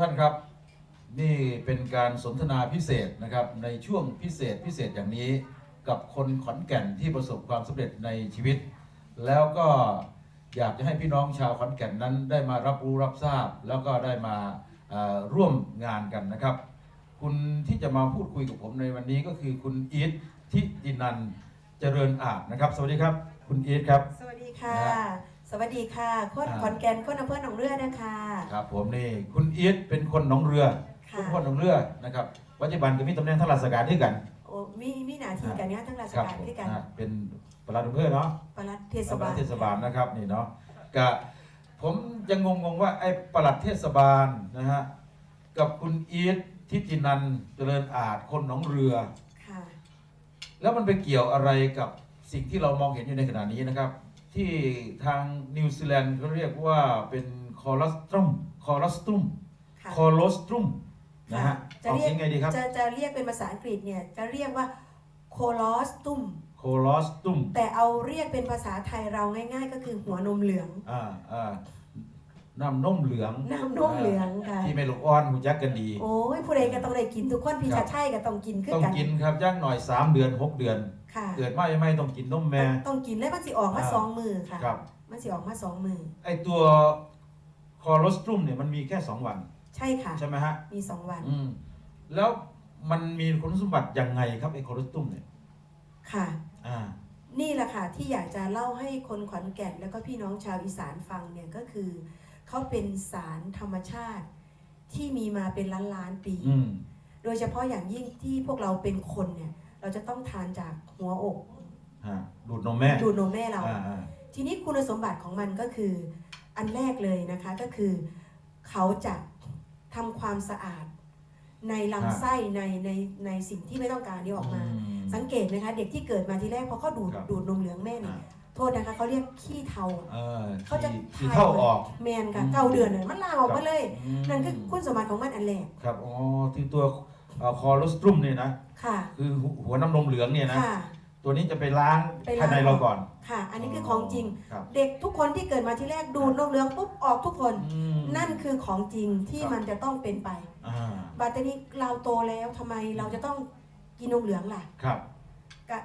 ท่านครับ นี่เป็นการสนทนาพิเศษนะครับ ในช่วงพิเศษพิเศษอย่างนี้ กับคนขอนแก่นที่ประสบความสำเร็จในชีวิต แล้วก็อยากจะให้พี่น้องชาวขอนแก่นนั้นได้มารับรู้รับทราบ แล้วก็ได้มาเอ่อร่วมงานกันนะครับ คุณที่จะมาพูดคุยกับผมในวันนี้ก็คือคุณอีททิตินันเจริญอาจนะครับ สวัสดีครับ คุณอีทครับ สวัสดีค่ะนะฮะ สวัสดีค่ะคนอ่าขอนแก่นคนอำเภอหนองเรือนะคะครับผมนี่คุณอีทเป็นคนหนองเรือค่ะเป็นคนหนองเรือนะครับปัจจุบันก็มีตำแหน่งทางราชการด้วยกันโอ้มีมีหน้าที่กันเนี้ยทั้งราชครับการผมด้วยกันนะเป็นปลัดอำเภอเนาะปลัดเทศปบาลัลดเทศบาลนะครับนี่เนาะกะผมยังงงๆว่าไอ้ปลัดเทศบาลนะฮะกับคุณอีททิตินันเจริญอาจคนหนองเรือค่ะแล้วมันไปเกี่ยวอะไรกับสิ่งที่เรามองเห็นอยู่ในขณะนี้นะครับ ที่ทางนิวซีแลนด์เขาเรียกว่าเป็นคอรัสตรุมคอรัสตรุมค่ะคอโลสตรุมนะฮะจะออกเรียเสีกยงไงดีครับจะจะเรียกเป็นภาษาอังกฤษเนี่ยจะเรียกว่าโคลอสตุม โคลอสตุมแต่เอาเรียกเป็นภาษาไทยเราง่าย ๆ ก็คือหัวนมเหลือง อ่าอ่าน้ำนมเหลืองน้ำนมเหลืองค่ะ ที่เมลูกอ่อนหูจักกันดี โอ้ยผู้ใดก็ต้องได้กินทุกคนพี่ครัชาบชัยก็ต้องกินคือต้องกัน กินครับย่างหน่อย 3 เดือน 6 เดือน ค่ะ เกิดมาไม่ไม่ต้องกินนมแม่ ต้องต้องกินแล้วมันสิออกมาอ่า สองมือค่ะ ครับ มันสิออกมาสองมือ ไอตัวคอโลสตรุมเนี่ยมันมีแค่ 2 วัน ใช่ค่ะ ใช่ไหมฮะ มีสองวัน อืม แล้วมันมีคุณสมบัติยังไงครับไอคอโลสตรุมเนี่ย ค่ะ อ่า นี่แหละค่ะ ที่อยากจะเล่าให้คนขอนแก่น แล้วก็พี่น้องชาวอีสานฟังเนี่ยก็คือ เขาเป็นสารธรรมชาติที่มีมาเป็นล้านล้านๆปี อืม โดยเฉพาะอย่างยิ่งที่พวกเราเป็นคนเนี่ย เราจะต้องทานจากหัวอกฮะดูดนมแม่ดูดนมแม่เรา อ่าอ่าทีนี้คุณสมบัติของมันก็คือ อันแรกเลยนะคะก็คือ เขาจะทำความสะอาด ในลำไส้ในในในสิ่งที่ไม่ต้องการนี้ออกมาสังเกตนะคะ เด็กที่เกิดมาทีแรกพอเขาดูดครับ ดูดนมเหลืองแม่นี่อ่าโทษนะคะเขาเรียกขี้เทาเออเขาจะที่เข้าออก แมนค่ะอืม เก้าเดือนน่ะมันลาออกมาเลยมนั่นคือคุณสมบัติของมันอันแรก ครับ อ๋อ ที่ตัว คอโลสตรุมเนี่ยนะ ค่ะ คือหัวน้ำนมเหลืองเนี่ยนะ ค่ะ ตัวนี้จะไปล้างไปล้าง ภายในเราก่อน ค่ะ อันนี้คือของจริง ครับ เด็กทุกคนที่เกิดมาทีแรกดูดนมเหลืองปุ๊บออกทุกคน อืม นั่นคือของจริงที่ครับ มันจะต้องเป็นไป อ่าบัดนี้เราโตแล้วทำไมเราจะต้องกินนมเหลืองล่ะครับ ก็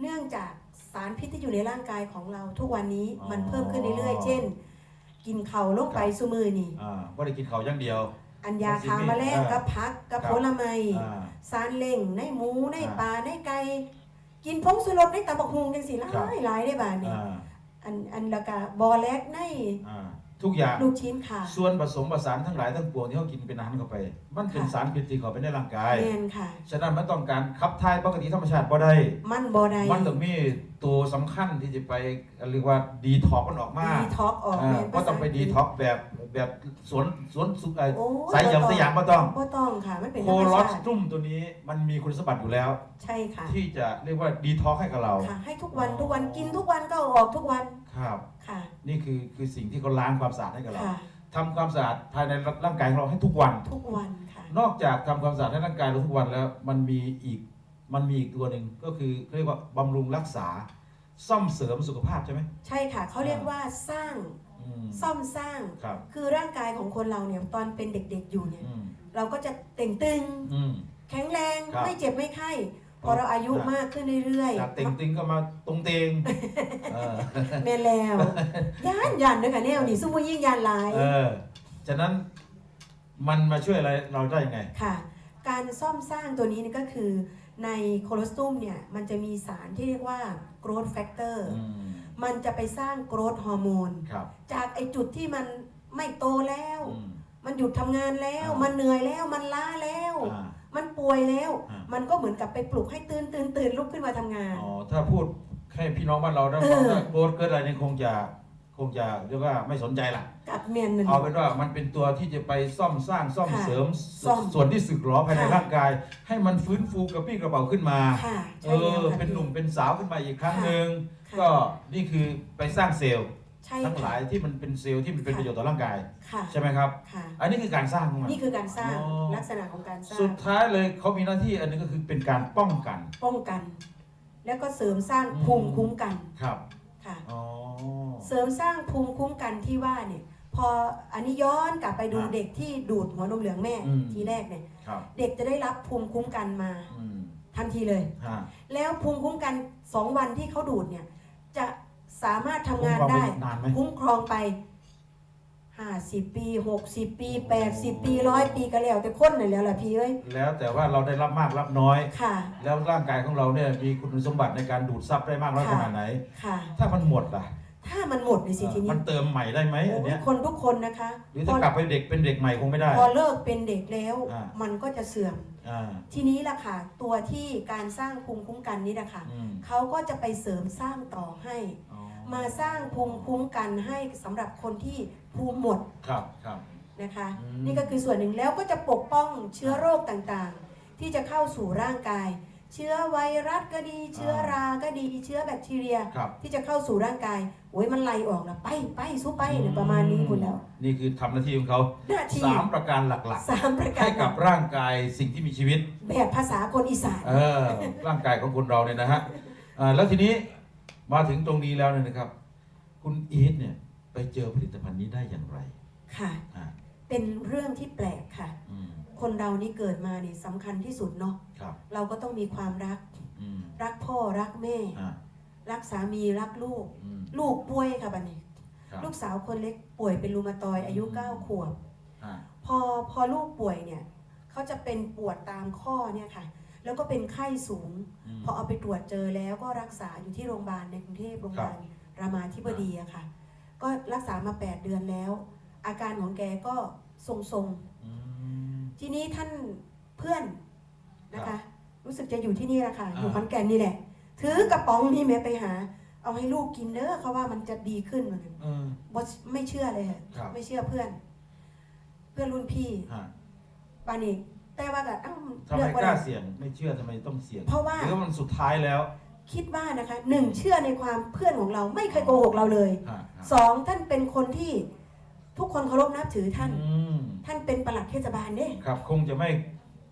เนื่องจากสารพิษที่อยู่ในร่างกายของเราทุกวันนี้อ๋อมันเพิ่มขึ้นเรื่อยๆ เช่น กินเข่าวลงไปครับสุมือนี่อ่าไม่ได้กินเขาวอย่างเดียว อัญญาคามาแลกเออกับพักกับครับผลไม้อ่าสารเล่งในหมูในอ่าปลาในไก่กินผงสุรสในตับกหุงจังสิหครัลาบยหลายได้บาดนี่อ่าอันอันละกาบอแลกในอ่าทุกอย่างลูกชิ้นค่ะ ส่วนผสมผสานทั้งหลายทั้งปวงที่เขากินเป็นอาหารเข้าไป มันเป็นค่ะสารพิษที่เข้าไปในร่างกายแมนค่ะ ฉะนั้นมันต้องการขับถ่ายปกติธรรมชาติบ่ได้ มันบอใดมันต้องมีตัวสำคัญที่จะไปเรียกว่าดีท็อกมันออกมาดีท็อกออกอ่าแม่นก็ต้องไปภาษาดีท็อกแบบ แบบสวนสวนสุเอ่อโอ้สายหยำสยามก็ต้องบ่ต้องค่ะ มันเป็นโคธรรมลอสชาติตรุมตัวนี้มันมีคุณสมบัติอยู่แล้ว ใช่ค่ะ ที่จะเรียกว่าดีท็อกให้กับเรา ค่ะ ให้ทุกวันอ๋อทุกวันกินทุกวันก็เอาออกทุกวันครับ ค่ะ นี่คือคือสิ่งที่เขาล้างความสะอาดให้กับเราค่ะ ทำความสะอาดภายในร่างกายของเราให้ทุกวัน ทุกวันค่ะ นอกจากทำความสะอาดให้ร่างกายเราทุกวันแล้ว มันมีอีกมันมีอีกตัวหนึ่งก็คือเขาเรียกว่าบำรุงรักษา ซ่อมเสริมสุขภาพใช่ไหม ใช่ค่ะเขาเรียกว่าสร้างอืม ซ่อมสร้างครับคือร่างกายของคนเราเนี่ยตอนเป็นเด็กๆอยู่เนี่ย อืมเราก็จะเต่งตึง อืม แข็งแรงครับ ไม่เจ็บไม่ไข้พอเราอายุครับมากขึ้นเรื่อยจากเต็งตึงก็มาตรงเตงเออๆแม่แล้วย่านยันด้วยค่ะแนวนี่สู้ยิ่งยานหลายเออฉะนั้นมันมาช่วยอะไรเราได้ยังไง ค่ะ การซ่อมสร้างตัวนี้นี่ก็คือ ในโคโลสตูมเนี่ยมันจะมีสารที่เรียกว่า growth factor อืมมันจะไปสร้าง growth hormone ครับจากไอจุดที่มันไม่โตแล้วอืมมันหยุดทำงานแล้วอ่ามัมันเหนื่อยแล้วมันล้าแล้วอ่ามันป่วยแล้วอ่ามัมันก็เหมือนกับไปปลุกให้ตื่นตื่นตื่นลุกขึ้นมาทำงาน อ๋อ ถ้าพูดให้พี่น้องบ้านเราได้เออฟังถ้าโกรธเกิดอะไรนี่คงจะ คงจะเรียกว่าไม่สนใจล่ะกับเมียนหนึ่ง เอาเป็นว่ามันเป็นตัวที่จะไปซ่อมสร้างซ่อมค่ะเสริมซ่อมส่วนที่สึกหรอภายในค่ะร่างกาย ให้มันฟื้นฟูกระปรี้กระเป๋าขึ้นมา ค่ะเอใช่แล้วอ ค่ะเป็นหนุ่มเป็นสาวขึ้นมาอีกครั้งค่ะหนึ่งค่ะ ก็นี่คือไปสร้างเซลล์ใช่ทั้งหลายที่มันเป็นเซลล์ที่มันเป็นค่ะ ประโยชน์ต่อร่างกาย ค่ะ ใช่ไหมครับ ค่ะ อันนี้คือการสร้างของมัน นี่คือการสร้างอ๋อ ลักษณะของการสร้าสุงดท้ายเลยเขามีหน้าที่อันนึงก็คือเป็นการป้องกัน ป้องกัน แล้วก็เสริมสร้างอืม ภูมิคุ้มกันครับค่ะ อ๋อ เสริมสร้างภูมิคุ้มกันที่ว่าเนี่ย พออันนี้ย้อนกลับไปดูอ่าเด็กที่ดูดหัวนมเหลืองแม่อืม ทีแรกเนี่ย ครับเด็กจะได้รับภูมิคุ้มกันมาอืมทันทีเลย ฮะแล้วภูมิคุ้มกันสองวันที่เขาดูดเนี่ย จะสามารถทำงานคุ้มครอได้ปนานไหม คุ้มครองไป50ปี60ปี80ปีร้อยปีก็แล้วแต่คนน่ะแล้วล่ะพี่เอ้ยแล้วแต่ว่าเราได้รับมากรับน้อย ค่ะ แล้วร่างกายของเราเนี่ยมีคุณสมบัติในการดูดซับได้มากน้อยค่ะขนาดไหน ค่ะ ถ้ามันหมดล่ะ ถ้ามันหมดในสิทีนี้มันเติมใหม่ได้ไหมอันเนี้ยคนทุกคนนะคะหรือถ้ากลับไปเด็กเป็นเด็กใหม่คงไม่ได้ พอเลิกเป็นเด็กแล้วอ่ามันก็จะเสื่อมอ่าทีนี้ล่ะค่ะ ตัวที่การสร้างภูมิคุ้มกันนี่นะคะอืมเขาก็จะไปเสริมสร้างต่อให้อ๋อมาสร้างภูมิคุ้มกันให้สำหรับคนที่ภูมิหมดครับครับนะคะอืมนี่ก็คือส่วนหนึ่งแล้วก็จะปกป้องเชื้อโรคต่างๆ ที่จะเข้าสู่ร่างกาย เชื้อไวรัสก็ดี เชื้อราก็ดี เชื้อแบคทีเรีย ครับ ที่จะเข้าสู่ร่างกายโอ้ยมันไล่ออกแล้วไปไปสู้ไปเนี่ยประมาณนี้คุณแล้ว นี่คือทำหน้าที่ของเขาหน้าที่ สามประการหลักสามประๆ การให้กับร่างกายสิ่งที่มีชีวิต แบบภาษาคนอีสาน เออ ร่างกายของคนเราเนี่ยนะฮะอ่าแล้วทีนี้มาถึงตรงนี้แล้วเนี่ยนะครับ คุณอีทเนี่ยไปเจอผลิตภัณฑ์นี้ได้อย่างไรค่ะ อ่าเป็นเรื่องที่แปลกค่ะ อืม คนเรานี่เกิดมานี่สำคัญที่สุดเนาะครับเราก็ต้องมีความรัก อืมรักพ่อรักแม่ อ่ารักสามีรักลูก อืมลูกป่วยค่ะบัดนี้ ครับลูกสาวคนเล็กป่วยเป็นรูมาตอยด์อายุอืม9ขวบ อ่าพอพอลูกป่วยเนี่ยเขาจะเป็นปวดตามข้อเนี่ยค่ะ แล้วก็เป็นไข้สูง อืม พอเอาไปตรวจเจอแล้วก็รักษาอยู่ที่โรงพยาบาลในกรุงเทพโรงพยาบาลรามาธิบดีอะค่ะ ก็รักษามา 8 เดือนแล้ว อาการของแกก็ทรงอืมๆ ทีนี้ท่านเพื่อนนะครัคะบรู้สึกจะอยู่ที่นี่แหละค่ะอ่าอยู่ขอนแก่นนี่แหละ ถือกระป๋องนี่แม่ไปหา เอาให้ลูกกินเด้อเขาว่ามันจะดีขึ้นเหมือนกันเออบ่ไม่เชื่อเลยค่ะครับไม่เชื่อเพื่อน เพื่อนรุ่นพี่ฮะปานิกแต่ว่าก็อ้าวทำเลืไมอกว่ากล้าเสี่ยงไม่เชื่อทำไมต้องเสี่ยงเพราะว่าหรือว่ามันสุดท้ายแล้ว คิดว่านะคะหนึ่งเชื่อในความเพื่อนของเราไม่เคยโกหกเราเลยฮะฮะสองท่านเป็นคนที่ทุกคนเคารพนับถือท่านอืม ท่านเป็นประหลัดเทศบาลเด้ครับ คงจะไม่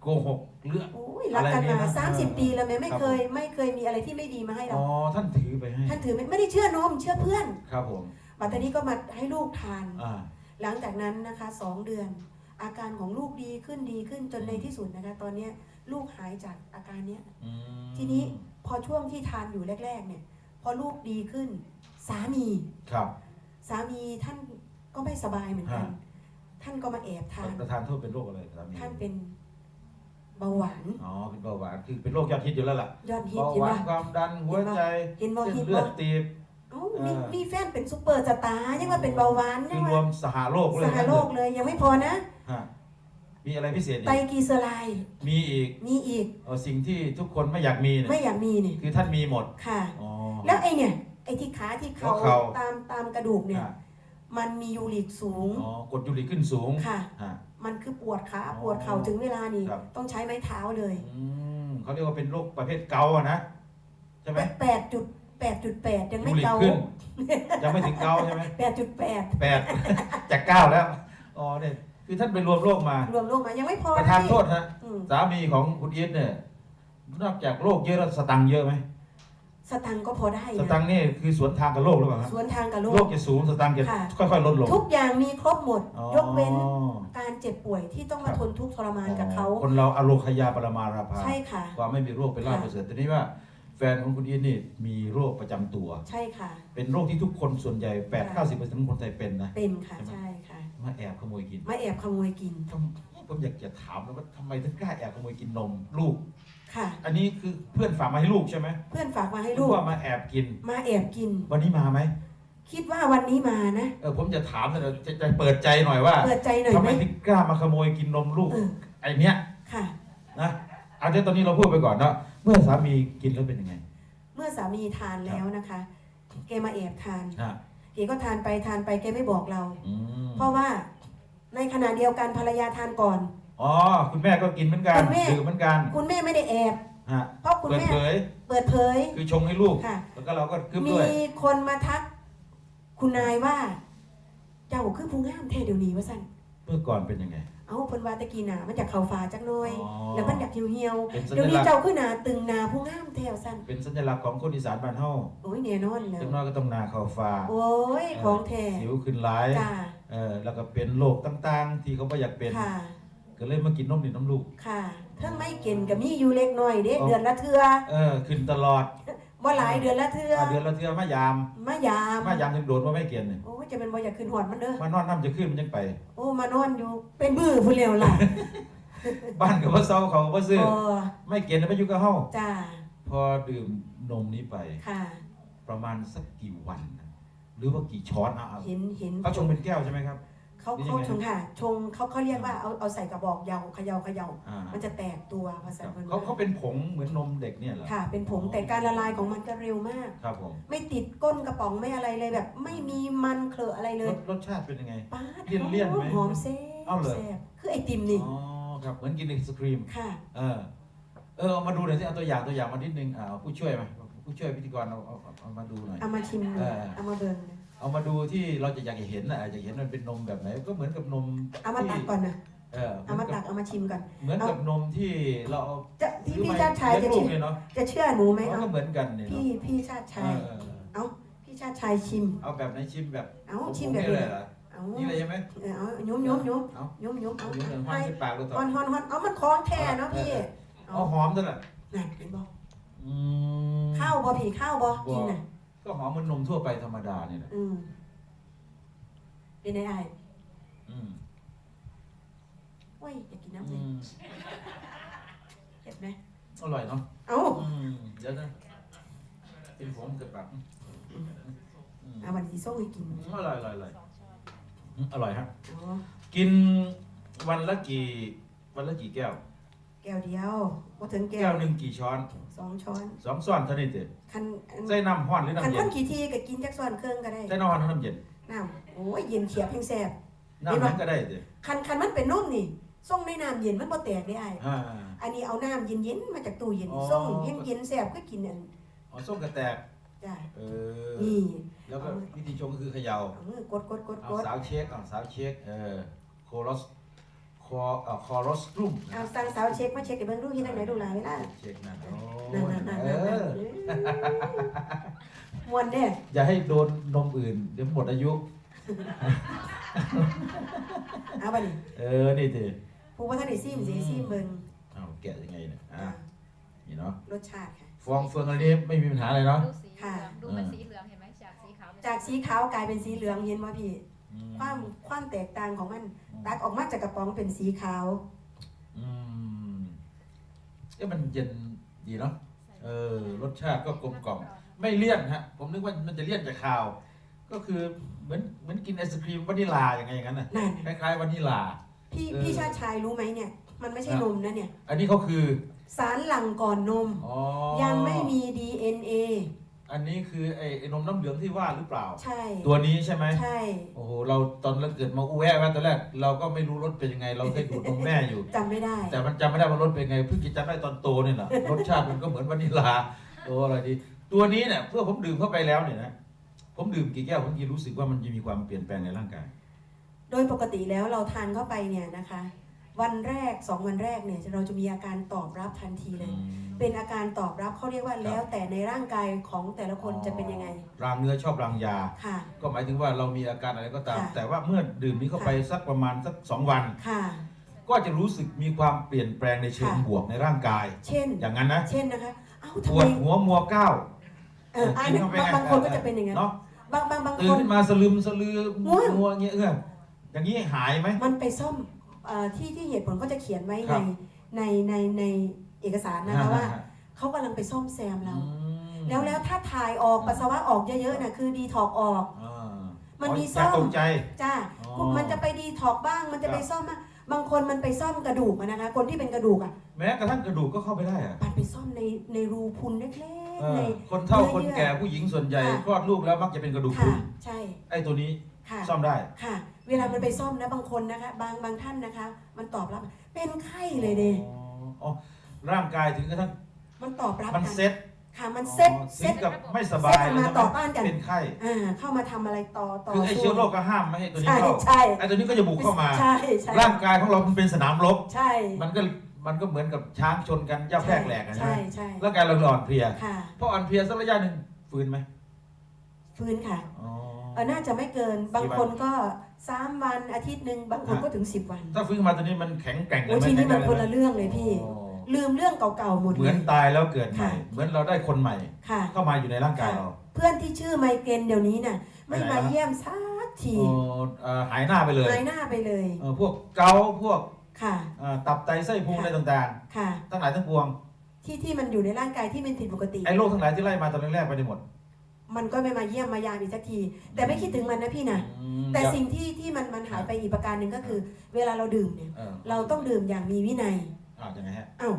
โกหกเรื่อง โอ้ยรักกันอะไรเนี่มายนะสามสิบเออปีแล้วแม่ไม่ครับ เคย ไม่เคยมีอะไรที่ไม่ดีมาให้เรา อ๋อท่านถือไปให้ท่านถือไม่ไม่ได้เชื่อนมเชื่อเพื่อนครับผมบัดตอนนี้ก็มาให้ลูกทาน อ่าหลังจากนั้นนะคะสองเดือน อาการของลูกดีขึ้นดีขึ้นจนในที่สุดนะคะ ตอนเนี้ยลูกหายจากอาการเนี้ย อืมทีนี้พอช่วงที่ทานอยู่แรก ๆ เนี่ย พอลูกดีขึ้น สามี ครับ สามีท่านก็ไม่สบายเหมือนกัน ฮะ ท่านก็มาแอบทาน ประธานโทษเป็นโรคอะไรครับท่านเป็นเบาหวาน อ๋อเป็นเบาหวานคือเป็นโรคยอดฮิตอยู่แล้วล่ะยอดฮิตเบาเห็นหวานว่าความดันหัวใจเห็นบ่เส้นฮิตเลือบ่ดตีบเอ้ามีเออมีแฟนเป็นซุปเปอร์สตาร์ยังว่าเป็นเบาหวานคืยัองรวว่ามสหโลกเลสยหโลกเลยยังไม่พอนะฮะมีอะไรพิเศษไตรอีกกลีเซอไรด์มีอีกมีอีกเอ่อสิ่งที่ทุกคนไม่อยากมีเนี่ยไม่อยากมีเนี่ยคือท่านมีหมดค่ะอ๋อแล้วไอเนี่ยไอที่ขาที่เขาหัวเข่าตามตามกระดูกเนี่ยฮะ มันมียูริกสูง อ๋อกดยูริกขึ้นสูงค่ะ ฮะ มันคือปวดขาอ๋อปวดเข่าถึงเวลานี่ครับ ต้องใช้ไม้เท้าเลยอืมเขาเรียกว่าเป็นโรคประเภทเกาต์อะนะ ใช่ไหมแปดจุดแปดจุดแปดยังไม่ยูริกเกาขึ้น ยังไม่ถึงเกาต์ใช่ไหมแปดจุดแปดแปด จากเก้าแล้ว อ๋อเนี่ยคือท่านไปรวมโรคมารวมโลกมายังไม่พอประธานพี่โทษฮะอืมสามีของคุณอีทเนี่ย นอกจากโรคเยอะแล้วสตังค์เยอะไหม สตังค์ก็พอได้สนะ ตังค์นี่คือสวนทางกับโลกหรือเปล่าครับสวนทางกับโลโลกกจะสูงสตังค์จะค่ะค่อยๆลดลงทุกอย่างมีครบหมด อ๋อยกเว้นการเจ็บป่วยที่ต้องมาทนทุกข์ทรมานกับเขา คนเราอโรคยาปรมาราภาใช่ค่ะ ความไม่มีโรคเป็นลาภค่ะประเสริฐแต่นี้ว่า แฟนของคุณอีทนี่มีโรคประจำตัว ใช่ค่ะ เป็นโรคที่ทุกคนส่วนใหญ่8ค่ะ9 0ของคนไทยเป็นนะ เป็นค่ะใช่ไหมใช่ค่ะ มาแอบขโมยกินมาแอบขโมยกินทำผมอยากจะถามนะว่าทำไมถึงกล้าแอบขโมยกินนมลูก ค่ะ อันนี้คือเพื่อนฝากมาให้ลูกใช่ไหมเพื่อนฝากมาให้หรืลูอกว่ามาแอบกิน มาแอบกิน วันนี้มาไหม คิดว่าวันนี้มานะ เออผมจะถามหน่อยจะจะเปิดใจหน่อยว่า เปิดใจหน่อยทำไหไมมถึงกล้ามาขโมยกินนมลูกเออไอเนี้ย ค่ะ นะเอาเดี๋ยวตอนนี้เราพูดไปก่อนเนาะ เมื่อสามีกินแล้วเป็นยังไง เมื่อสามีทานแล้วนะคะ แกมาแอบทาน ฮะแกก็ทานไปทานไปแกไม่บอกเรา อืมเพราะว่าในขณะเดียวกันภรรยาทานก่อน อ๋อ คุณแม่ก็กินเหมือนกันคุณแม่ ดื่มเหมือนกันคุณแม่ไม่ได้แอบ ฮะเพราะคุณเปิดแม่เผยเปิดเผย คือชงให้ลูก ค่ะ แล้วก็เราก็กึบมีด้วยคนมาทัก คุณนายว่า เจ้าคือผู้งามแท้เดี๋ยวนี้ว่าสั่นเมื่อก่อนเป็นยังไง เอ้าเพิ่นว่าตะกี้หนามันจากเขาฟ้าจักหน่อย อ๋อแล้วมันอยากเหี่ยวเป็นๆสัเดี๋ยวญนี้ลักษณ์เจ้าคือหนาตึงหนาผู้งามแท้วสั่นเป็นสัญลักษณ์ของคนอีสานบ้านเฮาโอ้ยแน่นอนแล้วจังน้อยก็ต้องหนาเข้าฟ้าโอ้ยของแท้สิวขึ้นหลายจ้าอเออแล้วก็เป็นโรคต่างๆ ที่เขาไม่อยากเป็น ค่ะ ก็เลยมากินนมนี่น้ำลูก ค่ะเพิ่งไม่เก่นกับมีอยู่เล็กน้อยเด้อ๋อเดือนละเทือเออขึ้นตลอด บ่หลายเดือนละเทืออ่าเดือนละเทื่อมายาม มายามมายามถึงโดนว่าไม่เกียนเนี่ยโอ้ยจะเป็นบ่อยากขึ้นหอดมันเด้อมานอนน้ำจะขึ้นมันยังไป โอ้มานอนอยู่เป็นมือผู้เร็วล่ะบ้านกับว่าเซาเขาก็บ่ซื้อโอ้ไม่เกียนแล้วไปอยู่กับเฮาจ้าพอดื่มนมนี้ไปค่ะ ประมาณสักกี่วันนะหรือว่ากี่ช้อนอะเอาเห็นเห็นเขาชงเป็นแก้วใช่ไหมครับ เขาหรือยัเขางไงชงค่ะ ชงเขาเขาเรียกว่าเอาเอาใส่กระบอกยาวเขยาเขยาอ่ามันจะแตกตัวภาษาครับคนเขาเขาเป็นผงเหมือนนมเด็กเนี่ยเหรอค่ะ เป็นผงแต่การละลายของมันก็เร็วมาก ครับผมไม่ติดก้นกระป๋องไม่อะไรเลยแบบ ไม่มีมันเคลอะอะไรเลรยสรสชาติเป็นยังไง ป้าดเลี่ยนเลี่ยนไหมหอมแซ่เอ้าบเหรอแซ่บคือไอติมนี่อ๋อครับเหมือนกินไอศครีม ค่ะ เออ เออเอามาดูหน่อยสิเอาตัวอย่างตัวอย่างมานิดนึงอ่าเอาผู้ช่วยมาผู้ช่วยพิธีกรเอาเอาเอาเอามาดูหน่อย เอามาชิมเออ เอามาเบิ่ง เอามาดูที่เราจะอยากจะเห็นนะอยากเห็นมันเป็นนมแบบไหนก็เหมือนกับนมเอามาตักก่อนนะเออเอามาตักเอามาชิมก่อนเหมือนกับนมที่เราเอาจะพี่ซื้อพี่มาชาติชายเลี้จะยงลูเชื่อกเนี่ยเนาะจะเชื่อหนูไหมมันเอาก็เหมือนกันเนี่ยพี่เนาะพี่ชาติเอชายอเออเอาพี่ชาติชายชิม เอาแบบไหนชิมแบบเอาผมชิมผมแบบนี่นี้เลยเหรอเอานี่เลยใช่ไหมเออเอายุ้มยุ้มยุ้มเอายุ้มยุ้มเอาเอาอยู่ในห้อให้งใส่ปากดูต่อฮอนฮอนฮอนเอามันคล้องแท้เนาะพี่เอาเอาหอมด้วยน่ะน่ะเห็นบอกอืมข้าวบ่พี่ข้าวบ่บ่กินน่ะ ก็หอมเหมันนมทั่วไปธรรมดานี่แหละอืมเป็นไงไอ้อืมโอ้ยอยากกินน้ำเลอืยมเห็นไหมอร่อยเนาะเอาอืมเดี๋ยวนะเป็นผมเกิดปากอืมอืมเอาวันที่ส่งให้กินอร่อยอร่อยอร่อยอืมอร่อยฮะ อ๋อกินวันละกี่ วันละกี่แก้ว แก้วเดียวว่าถึงแก้แก้ววหนึ่งกี่ช้อนสองช้อนสองช้อนเท่านี้เด็คันใส่น้ำห้อนหรือคันน้ำคเย็นนกี่ทีก็กินจักส่วนเครื่องก็ได้ใส่น้ำห้อนหรือน้ำเย็นน้ำโอ้ยเย็นเขียบแห้งแซ่บ น้ำนั้นก็ได้เด็คันคันมันเป็นนุ่มนี่ส่งในน้ำเย็นมันบ่แตกได้ไอ้อ่า อันนี้เอาน้ำเย็นๆมาจากตู้เย็นอ๋อ ส่งเย็นเย็นๆแซ่บก็กินอันอ๋อส้มกระแตกจ้ะเออนี่แล้วก็วิธีชงก็คือเขย่า เอามือกดกดกดเอากดสาวเช็คเอาสาวเช็คเออโคลอส คอเอ่อคอรอสกลุ่มเอาสั่งสาวเช็คมาเช็คให้เบิ่งดูที่ทางไหนดูหลายเวลาเช็คนั่นโอ้นั่นนั่นนั่นเอนั่นอมวนเด้อย่าให้โดนนมอื่น เดี๋ยวหมดอายุ เอาบัดนี้เออ นี่สิผู้ว่าท่านได้ซิมสิซิมเบิ่งเอาแกะยังไงเนี่ยอะนี่เนาะรสชาติค่ะ ฟองเฟืองอันนี้ไม่มีปัญหาอะไรเนาะ ดูสีเหลืองค่ะดูเป็นสีเหลืองเห็นไหมจากสีขาวเป็นจากสีขาวกลายเป็นสีเหลืองเห็นบ่พี่อืม ความความแตกต่างของมัน ตักออกมาจากกระป๋องเป็นสีขาว อืมเอ๊ะมันเย็นดีเนาะเออ รสชาติก็กลมกล่อมไม่เลี่ยนฮะ ผมนึกว่ามันจะเลี่ยนจากคาว ก็คือเหมือนเหมือนกินไอศครีมวานิลาอย่างไงอย่างนั้นน่ะนั่น คล้ายๆวานิลา พี่เออ พี่ชาติชายรู้ไหมเนี่ย มันไม่ใช่ครับนมนะเนี่ย อันนี้เขาคือสารหลั่งก่อนนม อ๋อยังไม่มี DNA อันนี้คือไอ้ไอ้นมน้ำเหลืองที่ว่าหรือเปล่า ใช่ตัวนี้ใช่ไหมใช่ โอ้โหเราตอนเราเกิดมาอู้แวะมาตอนแรกเราก็ไม่รู้รสเป็นยังไง เราเคยดูดนมแม่อยู่ จำไม่ได้ แต่มันจำไม่ได้ว่ารสเป็นไงเพิ่งจะจำได้ตอนโตนี่แหละรสชาติมันก็เหมือนวานิลาโอ้อะไรดีตัวนี้เนี่ยเพื่อผมดื่มเข้าไปแล้วเนี่ยนะผมดื่มกี่แก้วผมกินรู้สึกว่ามันจะมีความเปลี่ยนแปลงในร่างกาย โดยปกติแล้วเราทานเข้าไปเนี่ยนะคะ วันแรกสองวันแรกเนี่ยเราจะมีอาการตอบรับทันทีเลย เป็นอาการตอบรับเขาเรียกว่าแล้วแต่ในร่างกายของแต่ละคนจะเป็นยังไง รางเนื้อชอบรางยา ค่ะ ก็หมายถึงว่าเรามีอาการอะไรก็ตาม ค่ะแต่ว่าเมื่อดื่มนี้เข้าไปสักประมาณสักสองวัน ค่ะ ก็จะรู้สึกมีความเปลี่ยนแปลงในเชิงค่ะ บวกในร่างกาย เช่น อย่างนั้นนะเช่นนะคะ เอ้าปทำวไมดหัวมัวก้าวเอออันกินี้เข้ไปบางบางคนก็จะเป็นอย่างนั้นเนาะบางบางบางตื่คนน ขึ้นมาสลึมสลือง่วงงัวเงี้ยเอื้ออย่างนี้หายไหมมันไปซ่อมเอ่อ ที่ที่เหตุผลก็จะเขียนไว้คในรับในในในเอกสารนะคะว่าอ่เขากำลังไปซ่อมแซมเราอืมแล้วแล้วถ้าถ่ายออกปัสสาวะออกเยอะๆนะคือดีถอกออกอ่ามันมีอ๋อซ่อมย่าตกใจจ้าอ๋อมันจะไปดีถอกบ้าง มันจะไปครับซ่อมบ้างบางคนมันไปซ่อมกระดูกอะนะคะคนที่เป็นกระดูกอะแม้กระทั่งกระดูกก็เข้าไปได้อะมันไปซ่อมในในรูพุนเล็กเอๆในอคนเฒ่าเยื่อคนแก่ผู้หญิงส่วนใหญ่ค่ะคลอดลูกแล้วมักจะเป็นกระดูกพรุค่ะนใช่ไอ้ตัวนี้ ค่ะ ซ่อมได้ ค่ะ เวลามันไปซ่อมนะบางคนนะคะ บางบางท่านนะคะ มันตอบรับเป็นไข้เลยเดอ๋ออ๋อร่างกายถึงกระทั่งมันตอบรับมันกันเซ็ตค่ะมันเซ็ตอ๋อเซ็ถึตงกับไม่สเซ็บาตยมาต่อต้านกัน เป็นไข้ อ่าเข้ามาทำอะไรต่อต่อคือไอ้สู้เชื้อโรคก็ห้ามไม่ให้ตัวนี้ใช่เข้าใช่ไอ้ตัวนี้ก็จะบุกเข้ามา ใช่ใช่ร่างกายของเรามันเป็นสนามรบ ใช่มันก็มันก็เหมือนกับช้างชนกันย่าแพรกแหลกอะนะใช่ใช่ร่างกายเราอ่อนเพลียค่ะ พออ่อนเพลียสักระยะหนึ่งฟื้นไหมฟื้นค่ะ อ๋อเออน่าจะไม่เกิน บางคนก็สามวันอาทิตย์หนึ่งบางคนก็ถึงสิบวันถ้าฟื้นมาตัวนี้มันแข็งแกร่งเลโอ้ยไหทีนี้มันแข็งแกคนงละเรื่องเลยพี่โอ้ลืมเรื่องเก่าๆหมดเหเลมือนยตายแล้วเกิดใหม่ ค่ะ เหมือนเราได้คนใหม่ ค่ะ เข้ามาอยู่ในร่างกายเรา เพื่อนที่ชื่อไมเกรนเดี๋ยวนี้น่ะ ไม่ไปไหนมาแล้ว เยี่ยมสักทีโอ้เอ่อหายหน้าไปเลยหายหน้าไปเลย เออพวกเกาต์พวกค่ะ เอ่อตับไตไส้พุงค่ะ อะไรต่างค่ะ ๆ ทั้งหลายทั้งปวง ที่ที่มันอยู่ในร่างกายที่มันผิดปกติ ไอ้โรคทั้งหลายที่ไล่มาตอนแรกๆไปได้หมด มันก็ไม่มาเยี่ยมมายามอีกสักที แต่ไม่คิดถึงมันนะพี่นะอืมแต่อย่าสิ่งที่ที่มันมันหายไปอีกประการหนึ่งก็คือ เวลาเราดื่มเนี่ย เออเราต้องดื่มอย่างมีวินัยอ่ายังไงฮะ เอ้า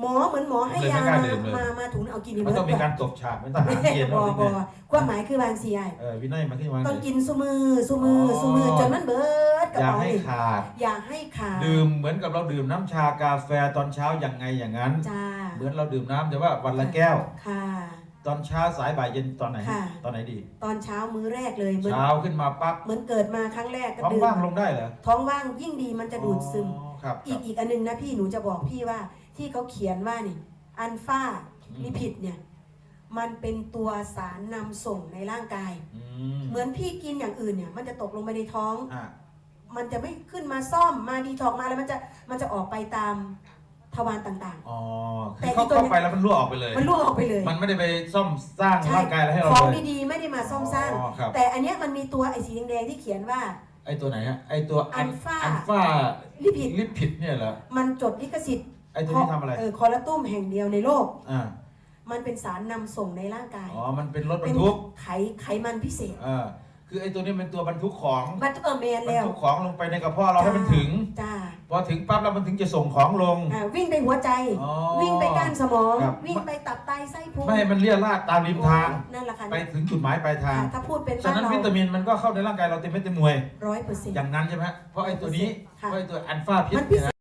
หมอเหมือนหมอให้เลยไม่ยากล้ามาดื่มเลยมามาถุงเอากินในมันเบิร์ต้องมีก่กาอนรตบฉากเป็นทหารเกณฑ์บอว่าบอความหมายคือบางสีไอเออวินัยมันขึ้นมาต้องไงกินสุมือสุมือออสุมือจนมันเบิร์ดกระอย่าเป๋าให้นี่ขาด อย่าให้ขาดดื่มเหมือนกับเราดื่มน้ำชากาแฟตอนเช้าอย่างไงอย่างนั้น จ้าเหมือนเราดื่มน้ำแต่ว่าวันละแก้ว ค่ะ ตอนเช้าสายบ่ายเย็นตอนไหน ค่ะ ตอนไหนดี ตอนเช้ามื้อแรกเลยเหมือนเช้าขึ้นมาปั๊บเหมือนเกิดมาครั้งแรกก็ท้องดื่มว่างลงได้เหรอท้องว่างยิ่งดีมันจะดูดซึม อ๋อครับอีกอีกอันหนึงนะพี่หนูจะบอกพี่ว่า ที่เขาเขียนว่านี่ อัลฟาอืมลิพิดเนี่ย มันเป็นตัวสารนำส่งในร่างกาย อืมเหมือนพี่กินอย่างอื่นเนี่ย มันจะตกลงไปในท้อง อะมันจะไม่ขึ้นมาซ่อมมาดีท็อกมาแล้วมันจะมันจะออกไปตาม ทวารต่าง อ๋อแต่คืออีเข้ากตัว เข้าไปแล้วมันรั่วออกไปเลย ๆ มันรั่วออกไปเลย มันไม่ได้ไปซ่อมสร้างใช่ร่างกายอะไรให้เราของเลยดีๆไม่ได้มาซ่อมสร้าง อ๋อครับ แต่อันเนี้ยมันมีตัวไอ้สีแดงๆที่เขียนว่า ไอตัวไหนฮะ ไอตัวอัลฟา อัลฟาลิพิดลิพิดเนี่ยเหรอ มันจดลิขสิทธิ์ไอตัวนี้ทำอะไร เออคอลลาตุ้มแห่งเดียวในโลก อ่า มันเป็นสารนำส่งในร่างกาย อ๋อ มันเป็นรถบรเป็รนทุกไขไขมันพิเศษอ่า คือไอตัวนี้เป็นตัวบรรทุกของมันเออแมนบรรแล้วทุกของลงไปในกระเพาะเราให้มันถึง จ้าพอถึงปั๊บแล้วมันถึงจะส่งของลง อ่าวิ่งไปหัวใจ อ๋อวิ่งไปก้านสมอง ครับ วิ่งไปตับไตไส้พุงไม่ให้มันเลี่ยราดตามริมทาง นั่นแหละค่ะไปถึงจุดหมายปลายทางค่ะถ้าพูดเป็นฉะบ้านนั้นเราวิตามินมันก็เข้าในร่างกายเราเต็มเม็ดเต็มหน่วย ร้อยเปอร์เซ็นต์ อย่างนั้นใช่ไหมฮะเพราะไอ้ตัวนี้ ค่ะเพราะไอ้ตัวอัลฟาพิษมันพิเนี่ยเศนะษ